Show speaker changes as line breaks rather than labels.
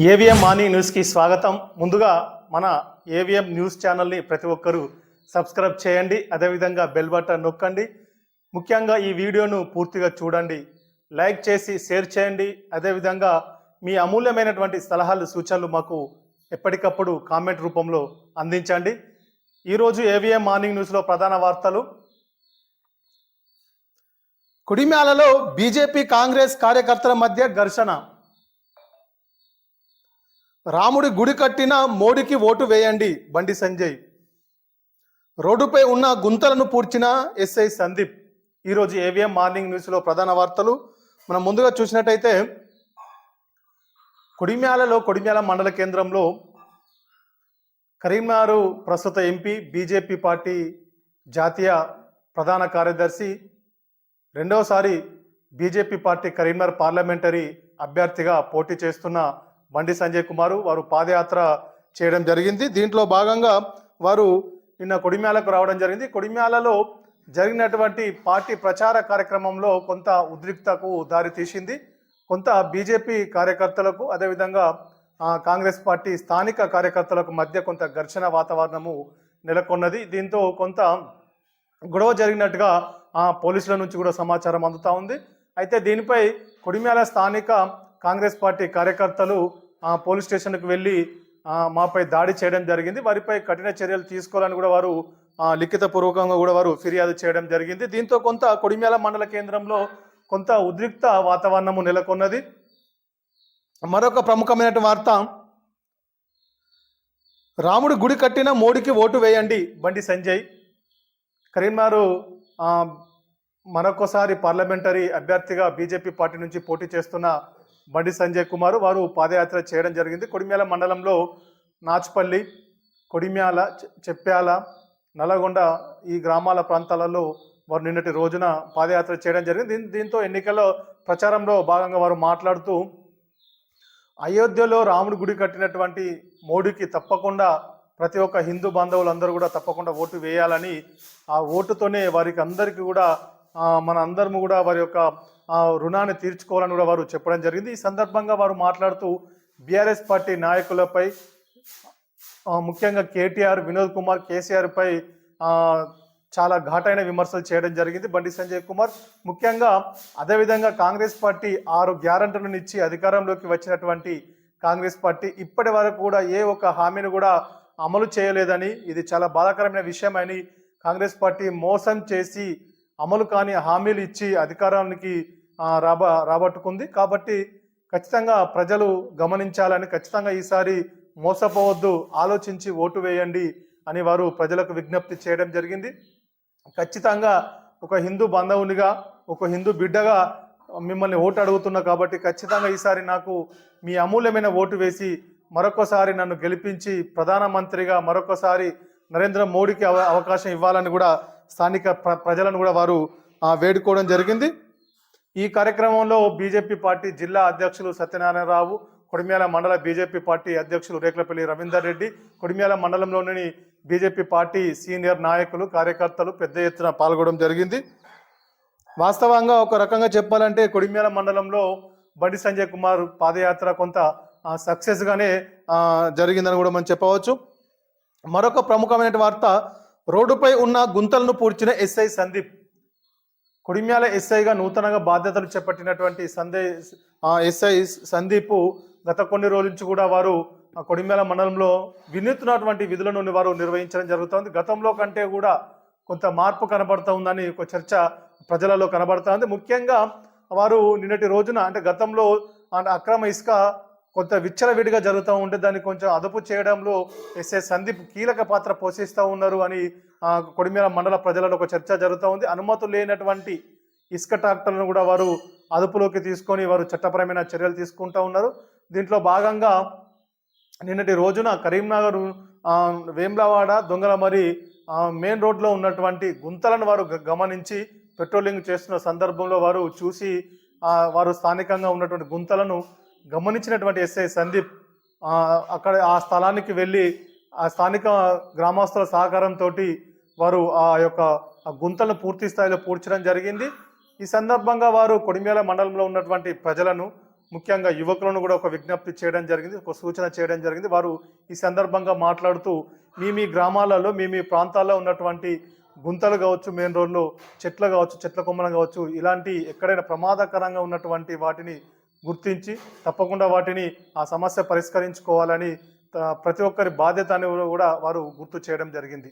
AVM morning న్యూస్కి స్వాగతం. ముందుగా మన ఏవిఎం న్యూస్ ఛానల్ని ప్రతి ఒక్కరూ సబ్స్క్రైబ్ చేయండి. అదేవిధంగా బెల్ బటన్ నొక్కండి. ముఖ్యంగా ఈ వీడియోను పూర్తిగా చూడండి. లైక్ చేసి షేర్ చేయండి. అదేవిధంగా మీ అమూల్యమైనటువంటి సలహాలు సూచనలు మాకు ఎప్పటికప్పుడు కామెంట్ రూపంలో అందించండి. ఈరోజు ఏవిఎం మార్నింగ్ న్యూస్లో ప్రధాన వార్తలు. కుడిమ్యాలలో బీజేపీ కాంగ్రెస్ కార్యకర్తల మధ్య ఘర్షణ. రాముడి గుడి కట్టిన మోడీకి ఓటు వేయండి బండి సంజయ్. రోడ్డుపై ఉన్న గుంతలను పూడ్చిన ఎస్ఐ సందీప్. ఈరోజు ఏవిఎం మార్నింగ్ న్యూస్లో ప్రధాన వార్తలు. మనం ముందుగా చూసినట్టయితే కొడిమ్యాలలో కొడిమ్యాల మండల కేంద్రంలో కరీంనగర్ ప్రస్తుత ఎంపీ బీజేపీ పార్టీ జాతీయ ప్రధాన కార్యదర్శి రెండవసారి బీజేపీ పార్టీ కరీంనగర్ పార్లమెంటరీ అభ్యర్థిగా పోటీ చేస్తున్న బండి సంజయ్ కుమారు వారు పాదయాత్ర చేయడం జరిగింది. దీంట్లో భాగంగా వారు నిన్న కొడిమ్యాలకు రావడం జరిగింది. కొడిమ్యాలలో జరిగినటువంటి పార్టీ ప్రచార కార్యక్రమంలో కొంత ఉద్రిక్తకు దారి తీసింది. కొంత బీజేపీ కార్యకర్తలకు అదేవిధంగా కాంగ్రెస్ పార్టీ స్థానిక కార్యకర్తలకు మధ్య కొంత ఘర్షణ వాతావరణము నెలకొన్నది. దీంతో కొంత గొడవ జరిగినట్టుగా ఆ, పోలీసుల నుంచి కూడా సమాచారం అందుతా ఉంది. అయితే దీనిపై కొడిమ్యాల స్థానిక కాంగ్రెస్ పార్టీ కార్యకర్తలు పోలీస్ స్టేషన్కు వెళ్ళి మాపై దాడి చేయడం జరిగింది. వారిపై కఠిన చర్యలు తీసుకోవాలని కూడా వారు లిఖితపూర్వకంగా కూడా వారు ఫిర్యాదు చేయడం జరిగింది. దీంతో కొంత కొడిమ్యాల మండల కేంద్రంలో కొంత ఉద్రిక్త వాతావరణము నెలకొన్నది. మరొక ప్రముఖమైన వార్త రాముడు గుడి కట్టిన మోడీకి ఓటు వేయండి బండి సంజయ్. కరీంనగర్ మరొకసారి పార్లమెంటరీ అభ్యర్థిగా బీజేపీ పార్టీ నుంచి పోటీ చేస్తున్న బండి సంజయ్ కుమార్ వారు పాదయాత్ర చేయడం జరిగింది. కొడిమ్యాల మండలంలో నాచుపల్లి కొడిమ్యాల చెప్పాల నల్లగొండ ఈ గ్రామాల ప్రాంతాలలో వారు నిన్నటి రోజున పాదయాత్ర చేయడం జరిగింది. దీని దీంతో ఎన్నికల్లో ప్రచారంలో భాగంగా వారు మాట్లాడుతూ అయోధ్యలో రాముడి గుడి కట్టినటువంటి మోడీకి తప్పకుండా ప్రతి ఒక్క హిందూ బాంధవులందరూ కూడా తప్పకుండా ఓటు వేయాలని ఆ ఓటుతోనే వారికి అందరికీ కూడా మన అందరము కూడా వారి యొక్క రుణాన్ని తీర్చుకోవాలని కూడా వారు చెప్పడం జరిగింది. ఈ సందర్భంగా వారు మాట్లాడుతూ బీఆర్ఎస్ పార్టీ నాయకులపై ముఖ్యంగా కేటీఆర్ వినోద్ కుమార్ కేసీఆర్ పై చాలా ఘాటైన విమర్శలు చేయడం జరిగింది. బండి సంజయ్ కుమార్ ముఖ్యంగా అదేవిధంగా కాంగ్రెస్ పార్టీ ఆరు గ్యారంటీలను ఇచ్చి అధికారంలోకి వచ్చినటువంటి కాంగ్రెస్ పార్టీ ఇప్పటి వరకు కూడా ఏ ఒక్క హామీని కూడా అమలు చేయలేదని ఇది చాలా బాధాకరమైన విషయమని కాంగ్రెస్ పార్టీ మోసం చేసి అమలు కాని హామీలు ఇచ్చి అధికారానికి రాబ రాబట్టుకుంది. కాబట్టి ఖచ్చితంగా ప్రజలు గమనించాలని ఖచ్చితంగా ఈసారి మోసపోవద్దు ఆలోచించి ఓటు వేయండి అని వారు ప్రజలకు విజ్ఞప్తి చేయడం జరిగింది. ఖచ్చితంగా ఒక హిందూ బాంధవునిగా ఒక హిందూ బిడ్డగా మిమ్మల్ని ఓటు అడుగుతున్నా కాబట్టి ఖచ్చితంగా ఈసారి నాకు మీ అమూల్యమైన ఓటు వేసి మరొకసారి నన్ను గెలిపించి ప్రధానమంత్రిగా మరొకసారి నరేంద్ర మోడీకి అవ అవకాశం ఇవ్వాలని కూడా స్థానిక ప్ర ప్రజలను కూడా వారు వేడుకోవడం జరిగింది. ఈ కార్యక్రమంలో బీజేపీ పార్టీ జిల్లా అధ్యక్షులు సత్యనారాయణరావు కొడిమ్యాల మండల బీజేపీ పార్టీ అధ్యక్షులు రేకులపల్లి రవీందర్ రెడ్డి కొడిమ్యాల మండలంలోని బీజేపీ పార్టీ సీనియర్ నాయకులు కార్యకర్తలు పెద్ద ఎత్తున పాల్గొనడం జరిగింది. వాస్తవంగా ఒక రకంగా చెప్పాలంటే కొడిమ్యాల మండలంలో బండి సంజయ్ కుమార్ పాదయాత్ర కొంత సక్సెస్గానే జరిగిందని కూడా మనం చెప్పవచ్చు. మరొక ప్రముఖమైన వార్త రోడ్డుపై ఉన్న గుంతలను పూడ్చిన ఎస్ఐ సందీప్. కొడిమ్యాల ఎస్ఐగా నూతనంగా బాధ్యతలు చేపట్టినటువంటి సందే ఆ, ఎస్ఐ సందీప్ గత కొన్ని రోజుల నుంచి కూడా వారు ఆ, కొడిమ్యాల మండలంలో వినూత్నటువంటి విధులను వారు నిర్వహించడం జరుగుతుంది. గతంలో కంటే కూడా కొంత మార్పు కనబడుతూ ఉందని ఒక చర్చ ప్రజలలో కనబడుతూ ఉంది. ముఖ్యంగా వారు నిన్నటి రోజున అంటే గతంలో అంటే అక్రమ ఇసుక కొంత విచ్చలవిడిగా జరుగుతూ ఉంటే దాన్ని కొంచెం అదుపు చేయడంలో ఎస్ఏ సందీప్ కీలక పాత్ర పోషిస్తూ ఉన్నారు అని కొడిమేర మండల ప్రజలలో ఒక చర్చ జరుగుతూ ఉంది. అనుమతులు లేనటువంటి ఇసుక ట్రాక్టర్లను కూడా వారు అదుపులోకి తీసుకొని వారు చట్టపరమైన చర్యలు తీసుకుంటూ ఉన్నారు. దీంట్లో భాగంగా నిన్నటి రోజున కరీంనగర్ వేమ్లవాడ దొంగలమరి మెయిన్ రోడ్లో ఉన్నటువంటి గుంతలను వారు గ- గమనించి పెట్రోలింగ్ చేస్తున్న సందర్భంలో వారు చూసి వారు స్థానికంగా ఉన్నటువంటి గుంతలను గమనించినటువంటి ఎస్ఐ సందీప్ అక్కడ ఆ స్థలానికి వెళ్ళి ఆ స్థానిక గ్రామస్తుల సహకారంతో వారు ఆ యొక్క గుంతలను పూర్తి స్థాయిలో పూడ్చడం జరిగింది. ఈ సందర్భంగా వారు కొడిమేల మండలంలో ఉన్నటువంటి ప్రజలను ముఖ్యంగా యువకులను కూడా ఒక విజ్ఞప్తి చేయడం జరిగింది ఒక సూచన చేయడం జరిగింది. వారు ఈ సందర్భంగా మాట్లాడుతూ మీ మీ గ్రామాలలో మీ మీ ప్రాంతాల్లో ఉన్నటువంటి గుంతలు కావచ్చు మెయిన్ రోడ్లు చెట్లు కావచ్చు చెట్ల కొమ్మలు కావచ్చు ఇలాంటి ఎక్కడైనా ప్రమాదకరంగా ఉన్నటువంటి వాటిని గుర్తించి తప్పకుండా వాటిని ఆ సమస్య పరిష్కరించుకోవాలని ప్రతి ఒక్కరి బాధ్యత అని కూడా వారు గుర్తు చేయడం జరిగింది.